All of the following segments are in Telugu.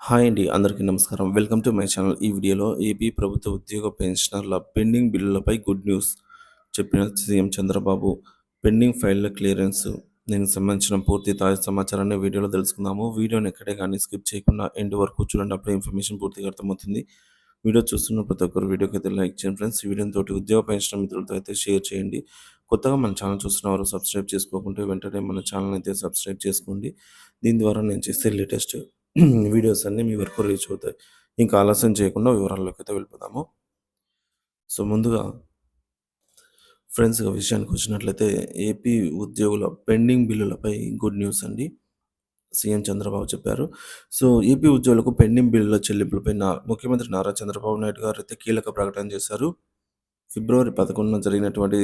హాయ్ అండి అందరికీ నమస్కారం. Welcome to my channel. ఈ వీడియోలో ఏపీ ప్రభుత్వ ఉద్యోగ పెన్షనర్ల పెండింగ్ బిల్లులపై గుడ్ న్యూస్ చెప్పిన సీఎం చంద్రబాబు. పెండింగ్ ఫైళ్ళ క్లియరెన్స్ దీనికి సంబంధించిన పూర్తి తాజా సమాచారాన్ని వీడియోలో తెలుసుకుందాము. వీడియోని ఎక్కడే కానీ స్కిప్ చేయకుండా ఎండ్ వరకు చూడండి అప్పుడే ఇన్ఫర్మేషన్ పూర్తిగా అర్థమవుతుంది. వీడియో చూస్తున్న ప్రతి ఒక్కరు వీడియోకి అయితే లైక్ చేయండి ఫ్రెండ్స్. ఈ వీడియోని తోటి ఉద్యోగ పెన్షన్ మిత్రులతో అయితే షేర్ చేయండి. కొత్తగా మన ఛానల్ చూస్తున్న వారు సబ్స్క్రైబ్ చేసుకోకుంటే వెంటనే మన ఛానల్ అయితే సబ్స్క్రైబ్ చేసుకోండి. దీని ద్వారా నేను చేసే లేటెస్ట్ వీడియోస్ అన్నీ మీ వరకు రీచ్ అవుతాయి. ఇంకా ఆలస్యం చేయకుండా వివరాల్లోకి అయితే వెళ్ళిపోదాము. సో ముందుగా ఫ్రెండ్స్ విషయానికి వచ్చినట్లయితే ఏపీ ఉద్యోగుల పెండింగ్ బిల్లులపై గుడ్ న్యూస్ అండి. సీఎం చంద్రబాబు చెప్పారు. సో ఏపీ ఉద్యోగులకు పెండింగ్ బిల్లుల చెల్లింపులపై నా ముఖ్యమంత్రి నారా చంద్రబాబు నాయుడు గారు అయితే కీలక ప్రకటన చేశారు. ఫిబ్రవరి పదకొండున జరిగినటువంటి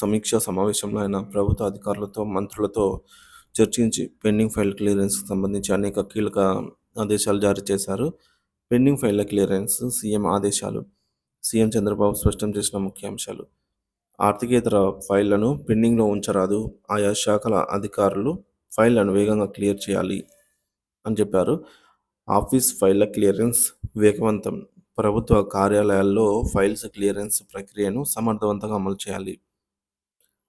సమీక్ష సమావేశంలో ఆయన ప్రభుత్వ అధికారులతో మంత్రులతో చర్చించి పెండింగ్ ఫైల్ క్లియరెన్స్కి సంబంధించి అనేక కీలక ఆదేశాలు జారీ చేశారు. పెండింగ్ ఫైళ్ళ క్లియరెన్స్ సీఎం ఆదేశాలు సీఎం చంద్రబాబు స్పష్టం చేసిన ముఖ్యాంశాలు. ఆర్థికేతర ఫైళ్ళను పెండింగ్లో ఉంచరాదు. ఆయా శాఖల అధికారులు ఫైళ్ళను వేగంగా క్లియర్ చేయాలి అని చెప్పారు. ఆఫీస్ ఫైళ్ళ క్లియరెన్స్ వేగవంతం. ప్రభుత్వ కార్యాలయాల్లో ఫైల్స్ క్లియరెన్స్ ప్రక్రియను సమర్థవంతంగా అమలు చేయాలి.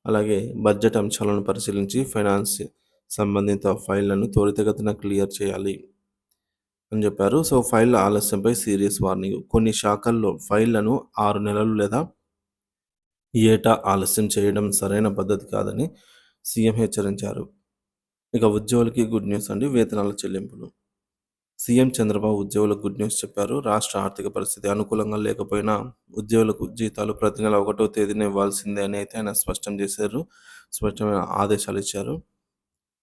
అలాగే బడ్జెట్ అంశాలను పరిశీలించి ఫైనాన్స్ సంబంధిత ఫైళ్ళను త్వరితగతిన క్లియర్ చేయాలి అని చెప్పారు. సో ఫైల్ ఆలస్యంపై సీరియస్ వార్నింగ్. కొన్ని శాఖల్లో ఫైళ్ళను ఆరు నెలలు లేదా ఏటా ఆలస్యం చేయడం సరైన పద్ధతి కాదని సీఎం హెచ్చరించారు. ఇక ఉద్యోగులకి గుడ్ న్యూస్ అండి. వేతనాల చెల్లింపులు. సీఎం చంద్రబాబు ఉద్యోగులకు గుడ్ న్యూస్ చెప్పారు. రాష్ట్ర ఆర్థిక పరిస్థితి అనుకూలంగా లేకపోయినా ఉద్యోగులకు జీతాలు ప్రతి నెల ఒకటో తేదీన ఇవ్వాల్సిందే అని అయితే ఆయన స్పష్టం చేశారు. స్పష్టమైన ఆదేశాలు ఇచ్చారు.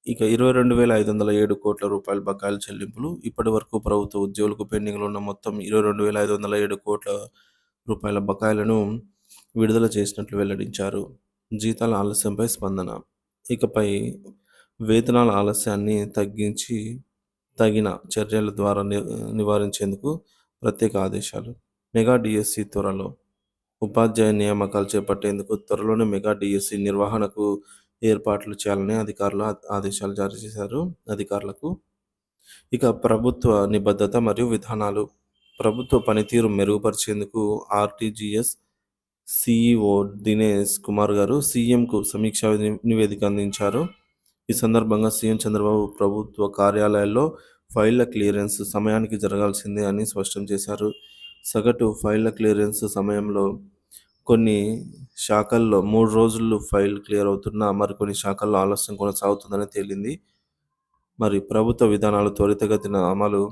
ఇక ఇరవై రెండు వేల ఐదు వందల ఏడు కోట్ల రూపాయల బకాయిల చెల్లింపులు. ఇప్పటి వరకు ప్రభుత్వ ఉద్యోగులకు పెండింగ్లో ఉన్న మొత్తం ఇరవై రెండు వేల ఐదు వందల ఏడు కోట్ల రూపాయల బకాయిలను విడుదల చేసినట్లు వెల్లడించారు. జీతాల ఆలస్యంపై స్పందన. ఇకపై వేతనాల ఆలస్యాన్ని తగ్గించి తగిన చర్యల ద్వారా నివారించేందుకు ప్రత్యేక ఆదేశాలు. మెగా డిఎస్సి త్వరలో. ఉపాధ్యాయ నియామకాలు చేపట్టేందుకు త్వరలోనే మెగా డిఎస్సి నిర్వహణకు ఏర్పాట్లు చేయాలని అధికారులు ఆదేశాలు జారీ చేశారు అధికారులకు. ఇక ప్రభుత్వ నిబద్ధత మరియు విధానాలు. ప్రభుత్వ పనితీరు మెరుగుపరిచేందుకు ఆర్టీజీఎస్ సిఇఓ దినేష్ కుమార్ గారు సీఎంకు సమీక్ష నివేదిక అందించారు. ఈ సందర్భంగా సీఎం చంద్రబాబు ప్రభుత్వ కార్యాలయాల్లో ఫైళ్ళ క్లియరెన్స్ సమయానికి జరగాల్సిందే అని స్పష్టం చేశారు. సగటు ఫైళ్ళ క్లియరెన్స్ సమయంలో కొన్ని శాఖల్లో మూడు రోజులు ఫైల్ క్లియర్ అవుతున్నా మరికొన్ని శాఖల్లో ఆలస్యం కొనసాగుతుందని తేలింది. మరి ప్రభుత్వ విధానాలు త్వరితగతిన అమలు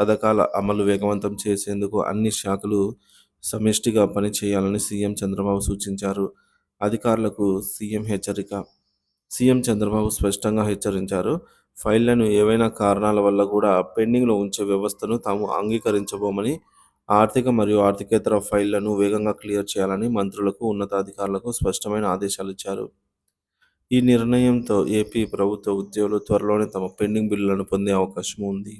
పథకాల అమలు వేగవంతం చేసేందుకు అన్ని శాఖలు సమిష్టిగా పనిచేయాలని సీఎం చంద్రబాబు సూచించారు. అధికారులకు సీఎం హెచ్చరిక. సీఎం చంద్రబాబు స్పష్టంగా హెచ్చరించారు. ఫైళ్ళను ఏవైనా కారణాల వల్ల కూడా పెండింగ్లో ఉంచే వ్యవస్థను తాము అంగీకరించబోమని ఆర్థిక మరియు ఆర్థికేతర ఫైళ్ళను వేగంగా క్లియర్ చేయాలని మంత్రులకు ఉన్నతాధికారులకు స్పష్టమైన ఆదేశాలు ఇచ్చారు. ఈ నిర్ణయంతో ఏపీ ప్రభుత్వ ఉద్యోగులు త్వరలోనే తమ పెండింగ్ బిల్లులను పొందే అవకాశం ఉంది.